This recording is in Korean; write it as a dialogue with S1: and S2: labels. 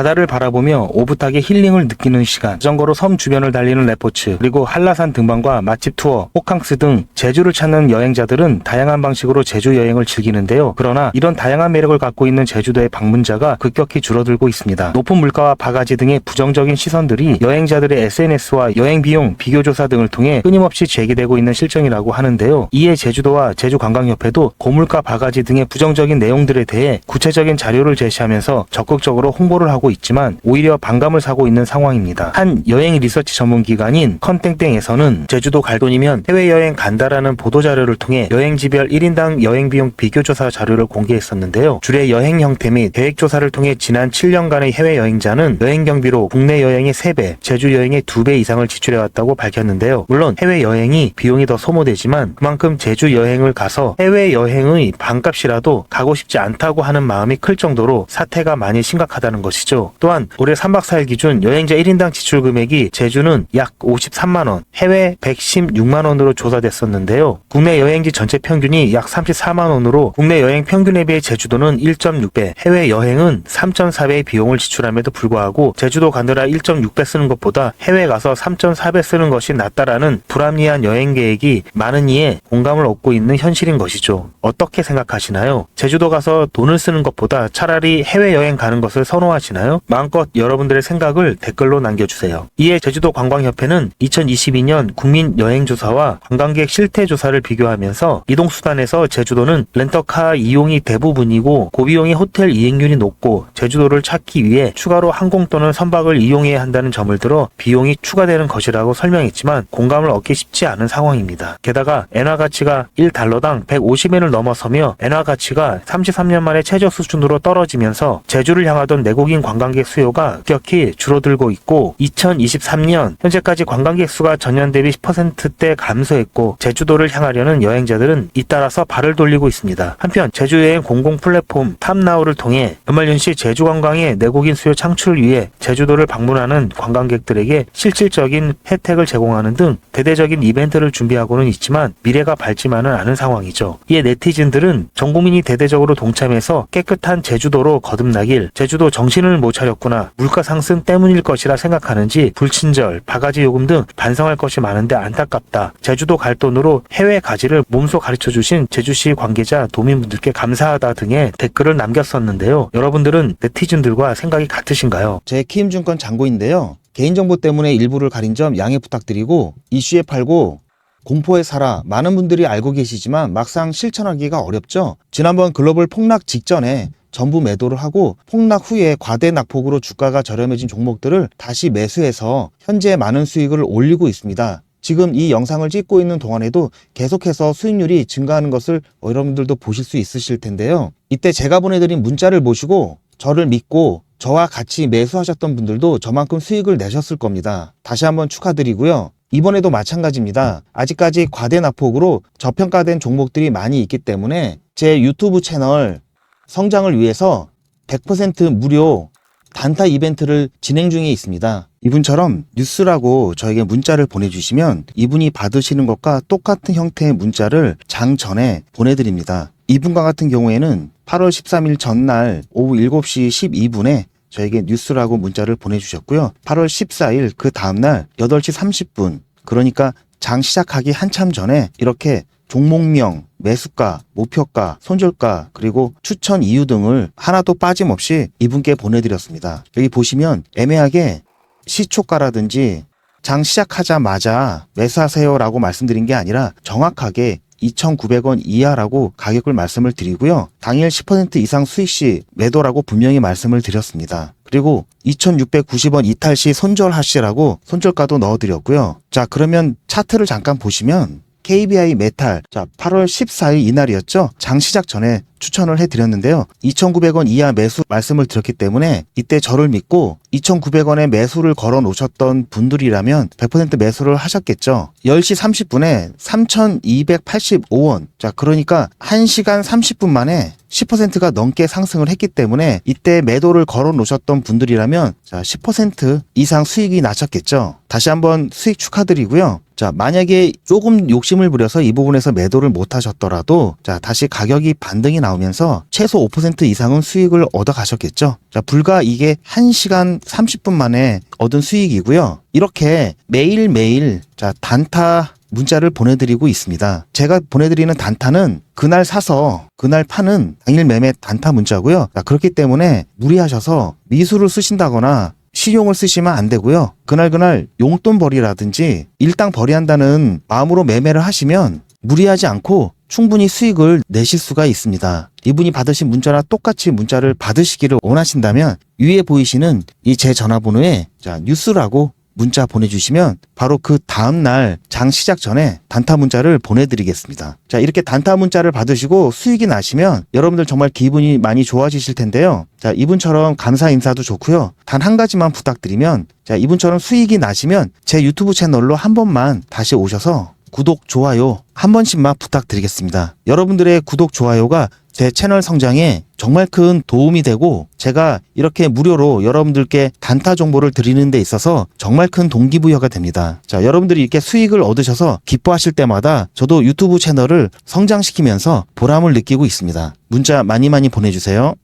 S1: 바다를 바라보며 오붓하게 힐링을 느끼는 시간, 자전거로 섬 주변을 달리는 레포츠, 그리고 한라산 등반과 맛집 투어, 호캉스 등 제주를 찾는 여행자들은 다양한 방식으로 제주 여행을 즐기는데요. 그러나 이런 다양한 매력을 갖고 있는 제주도의 방문자가 급격히 줄어들고 있습니다. 높은 물가와 바가지 등의 부정적인 시선들이 여행자들의 SNS와 여행 비용 비교 조사 등을 통해 끊임없이 제기되고 있는 실정이라고 하는데요. 이에 제주도와 제주관광협회도 고물가 바가지 등의 부정적인 내용들에 대해 구체적인 자료를 제시하면서 적극적으로 홍보를 하고 있지만 오히려 반감을 사고 있는 상황입니다. 한 여행 리서치 전문 기관인 컨땡땡에서는 제주도 갈 돈이면 해외여행 간다라는 보도 자료를 통해 여행지별 1인당 여행 비용 비교 조사 자료를 공개했었는데요. 주례 여행 형태 및 계획 조사를 통해 지난 7년간의 해외 여행자는 여행 경비로 국내 여행의 3배, 제주 여행의 2배 이상을 지출해 왔다고 밝혔는데요. 물론 해외 여행이 비용이 더 소모되지만 그만큼 제주 여행을 가서 해외 여행의 반값이라도 가고 싶지 않다고 하는 마음이 클 정도로 사태가 많이 심각하다는 것이죠. 또한 올해 3박 4일 기준 여행자 1인당 지출 금액이 제주는 약 53만 원, 해외 116만 원으로 조사됐었는데요. 국내 여행지 전체 평균이 약 34만 원으로 국내 여행 평균에 비해 제주도는 1.6배, 해외 여행은 3.4배의 비용을 지출함에도 불구하고 제주도 가느라 1.6배 쓰는 것보다 해외 가서 3.4배 쓰는 것이 낫다라는 불합리한 여행 계획이 많은 이에 공감을 얻고 있는 현실인 것이죠. 어떻게 생각하시나요? 제주도 가서 돈을 쓰는 것보다 차라리 해외 여행 가는 것을 선호하시나요? 마음껏 여러분들의 생각을 댓글로 남겨주세요. 이에 제주도 관광협회는 2022년 국민 여행조사와 관광객 실태조사를 비교하면서 이동수단에서 제주도는 렌터카 이용이 대부분이고 고비용의 호텔 이행률이 높고 제주도를 찾기 위해 추가로 항공 또는 선박을 이용해야 한다는 점을 들어 비용이 추가되는 것이라고 설명했지만 공감을 얻기 쉽지 않은 상황입니다. 게다가 엔화 가치가 1달러당 150엔을 넘어서며 엔화 가치가 33년 만에 최저 수준으로 떨어지면서 제주를 향하던 내국인 관광객 수요가 급격히 줄어들고 있고 2023년 현재까지 관광객 수가 전년 대비 10%대 감소했고 제주도를 향하려는 여행자들은 잇따라서 발을 돌리고 있습니다. 한편 제주여행 공공 플랫폼 탑나우를 통해 연말연시 제주 관광의 내국인 수요 창출을 위해 제주도를 방문하는 관광객들에게 실질적인 혜택을 제공하는 등 대대적인 이벤트를 준비하고는 있지만 미래가 밝지만은 않은 상황이죠. 이에 네티즌들은 전 국민이 대대적으로 동참해서 깨끗한 제주도로 거듭나길 제주도 정신을 못 차렸구나 물가 상승 때문일 것이라 생각하는지 불친절, 바가지 요금 등 반성할 것이 많은데 안타깝다. 제주도 갈 돈으로 해외 가지를 몸소 가르쳐 주신 제주시 관계자 도민분들께 감사하다 등의 댓글을 남겼었는데요. 여러분들은 네티즌들과 생각이 같으신가요?
S2: 제 키움증권 잔고인데요. 개인정보 때문에 일부를 가린 점 양해 부탁드리고 이슈에 팔고 공포에 살아 많은 분들이 알고 계시지만 막상 실천하기가 어렵죠. 지난번 글로벌 폭락 직전에 전부 매도를 하고 폭락 후에 과대 낙폭으로 주가가 저렴해진 종목들을 다시 매수해서 현재 많은 수익을 올리고 있습니다. 지금 이 영상을 찍고 있는 동안에도 계속해서 수익률이 증가하는 것을 여러분들도 보실 수 있으실 텐데요. 이때 제가 보내드린 문자를 보시고 저를 믿고 저와 같이 매수하셨던 분들도 저만큼 수익을 내셨을 겁니다. 다시 한번 축하드리고요. 이번에도 마찬가지입니다. 아직까지 과대 낙폭으로 저평가된 종목들이 많이 있기 때문에 제 유튜브 채널 성장을 위해서 100% 무료 단타 이벤트를 진행 중에 있습니다. 이분처럼 뉴스라고 저에게 문자를 보내주시면 이분이 받으시는 것과 똑같은 형태의 문자를 장 전에 보내드립니다. 이분과 같은 경우에는 8월 13일 전날 오후 7시 12분에 저에게 뉴스라고 문자를 보내주셨고요. 8월 14일 그 다음날 8시 30분 그러니까 장 시작하기 한참 전에 이렇게 종목명, 매수가, 목표가, 손절가, 그리고 추천 이유 등을 하나도 빠짐없이 이분께 보내드렸습니다. 여기 보시면 애매하게 시초가라든지 장 시작하자마자 매수하세요라고 말씀드린 게 아니라 정확하게 2,900원 이하라고 가격을 말씀을 드리고요. 당일 10% 이상 수익 시 매도라고 분명히 말씀을 드렸습니다. 그리고 2,690원 이탈 시 손절하시라고 손절가도 넣어드렸고요. 자, 그러면 차트를 잠깐 보시면 KBI 메탈. 자 8월 14일 이날이었죠? 장 시작 전에 추천을 해드렸는데요 2,900원 이하 매수 말씀을 드렸기 때문에 이때 저를 믿고 2,900원에 매수를 걸어 놓으셨던 분들이라면 100% 매수를 하셨겠죠 10시 30분에 3,285원 자 그러니까 1시간 30분 만에 10%가 넘게 상승을 했기 때문에 이때 매도를 걸어 놓으셨던 분들이라면 자, 10% 이상 수익이 나셨겠죠. 다시 한번 수익 축하드리고요. 자, 만약에 조금 욕심을 부려서 이 부분에서 매도를 못 하셨더라도 자, 다시 가격이 반등이 나오 면서 최소 5% 이상은 수익을 얻어 가셨겠죠. 자, 불과 이게 1시간 30분 만에 얻은 수익이고요. 이렇게 매일매일 자, 단타 문자를 보내드리고 있습니다. 제가 보내드리는 단타는 그날 사서 그날 파는 당일 매매 단타 문자고요. 자, 그렇기 때문에 무리하셔서 미수를 쓰신다거나 실용을 쓰시면 안 되고요. 그날 그날 용돈벌이라든지 일당 벌이한다는 마음으로 매매를 하시면 무리하지 않고 충분히 수익을 내실 수가 있습니다. 이분이 받으신 문자나 똑같이 문자를 받으시기를 원하신다면 위에 보이시는 이 제 전화번호에 자, 뉴스라고 문자 보내주시면 바로 그 다음날 장 시작 전에 단타 문자를 보내드리겠습니다. 자, 이렇게 단타 문자를 받으시고 수익이 나시면 여러분들 정말 기분이 많이 좋아지실 텐데요. 자, 이분처럼 감사 인사도 좋고요. 단 한 가지만 부탁드리면 자, 이분처럼 수익이 나시면 제 유튜브 채널로 한 번만 다시 오셔서 구독, 좋아요 한 번씩만 부탁드리겠습니다. 여러분들의 구독, 좋아요가 제 채널 성장에 정말 큰 도움이 되고 제가 이렇게 무료로 여러분들께 단타 정보를 드리는 데 있어서 정말 큰 동기부여가 됩니다. 자, 여러분들이 이렇게 수익을 얻으셔서 기뻐하실 때마다 저도 유튜브 채널을 성장시키면서 보람을 느끼고 있습니다. 문자 많이 많이 보내주세요.